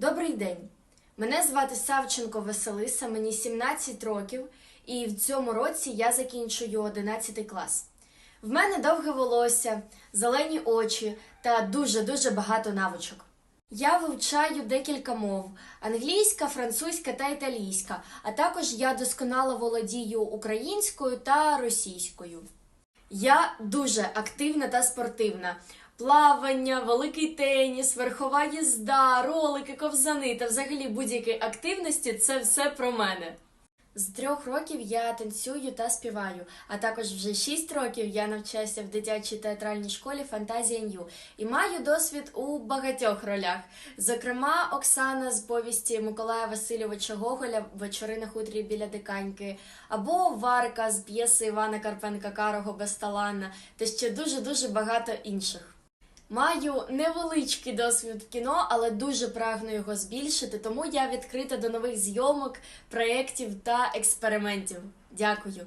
Добрий день. Мене звати Савченко Василиса, мені 17 років, і в цьому році я закінчую 11 клас. В мене довге волосся, зелені очі та дуже-дуже багато навичок. Я вивчаю декілька мов: англійська, французька та італійська, а також я досконало володію українською та російською. Я дуже активна та спортивна. Плавання, великий теніс, верхова їзда, ролики, ковзани та взагалі будь-які активності це все про мене. З трьох років я танцюю та співаю, а також вже шість років я навчаюся в дитячій театральній школі Фантазія Нью і маю досвід у багатьох ролях. Зокрема, Оксана з повісті Миколая Васильовича Гоголя Вечори на хутрі біля диканьки, або Варка з п'єси Івана Карпенка Карого Безталанна та ще дуже дуже багато інших. Маю невеличкий досвід кіно, але дуже прагну його збільшити, тому я відкрита до нових зйомок, проєктів та експериментів. Дякую.